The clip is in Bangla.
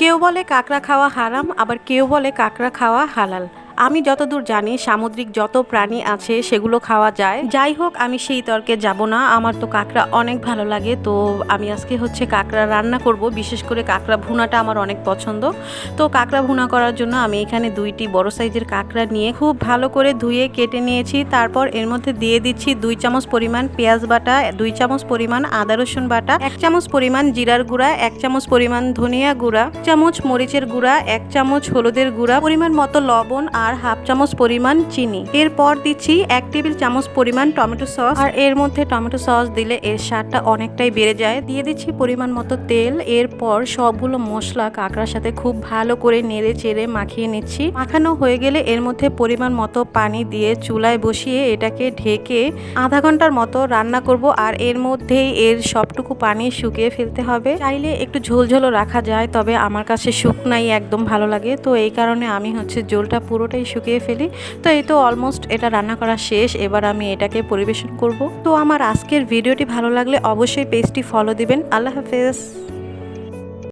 কেউ বলে কাঁকড়া খাওয়া হারাম আবার কেউ বলে কাঁকড়া খাওয়া হালাল। আমি যতদূর জানি, সামুদ্রিক যত প্রাণী আছে, সেগুলো খাওয়া যায়। যাই হোক, আমি সেই তর্কে যাব না। আমার তো কাঁকড়া অনেক ভালো লাগে, তো আমি আজকে হচ্ছে কাঁকড়া রান্না করব। বিশেষ করে কাঁকড়া ভুনাটা আমার অনেক পছন্দ। তো কাঁকড়া ভুনা করার জন্য আমি এখানে দুইটি বড় সাইজের কাঁকড়া নিয়ে খুব ভালো করে ধুয়ে কেটে নিয়েছি। তারপর এর মধ্যে দিয়ে দিচ্ছি দুই চামচ পরিমাণ পেঁয়াজ বাটা, দুই চামচ পরিমাণ আদা রসুন বাটা, এক চামচ পরিমাণ জিরার গুঁড়া, এক চামচ পরিমাণ ধনিয়া গুঁড়া চামচ মরিচের গুঁড়া, এক চামচ হলুদের গুঁড়া, পরিমাণ মতো লবণ আর হাফ চামচ পরিমাণ চিনি। এরপর দিচ্ছি এক টেবিল চামচ পরিমাণ টমেটো সস। আর এর মধ্যে টমেটো সস দিলে এর স্বাদটা অনেকটাই বেড়ে যায়। দিয়ে দিচ্ছি পরিমাণ মতো তেল। এরপর সবগুলো মশলা কাঁকড়ার সাথে খুব ভালো করে নেড়ে চেড়ে মাখিয়ে নিচ্ছি। মাখানো হয়ে গেলে এর মধ্যে পরিমাণ মতো পানি দিয়ে চুলায় বসিয়ে এটাকে ঢেকে আধা ঘণ্টার মতো রান্না করব। আর এর মধ্যেই এর সবটুকু পানি শুকিয়ে ফেলতে হবে। চাইলে একটু ঝোলঝোলও রাখা যায়, তবে আমার কাছে শুকনাই একদম ভালো লাগে। তো এই কারণে আমি হচ্ছে ঝোলটা পুরোটাই শুকিয়ে ফেলি। তো এই তো অলমোস্ট এটা রান্না করা শেষ। এবার আমি এটাকে পরিবেশন করব। তো আমার আজকের ভিডিওটি ভালো লাগলে অবশ্যই পেজটি ফলো দিবেন। আল্লাহ হাফেজ।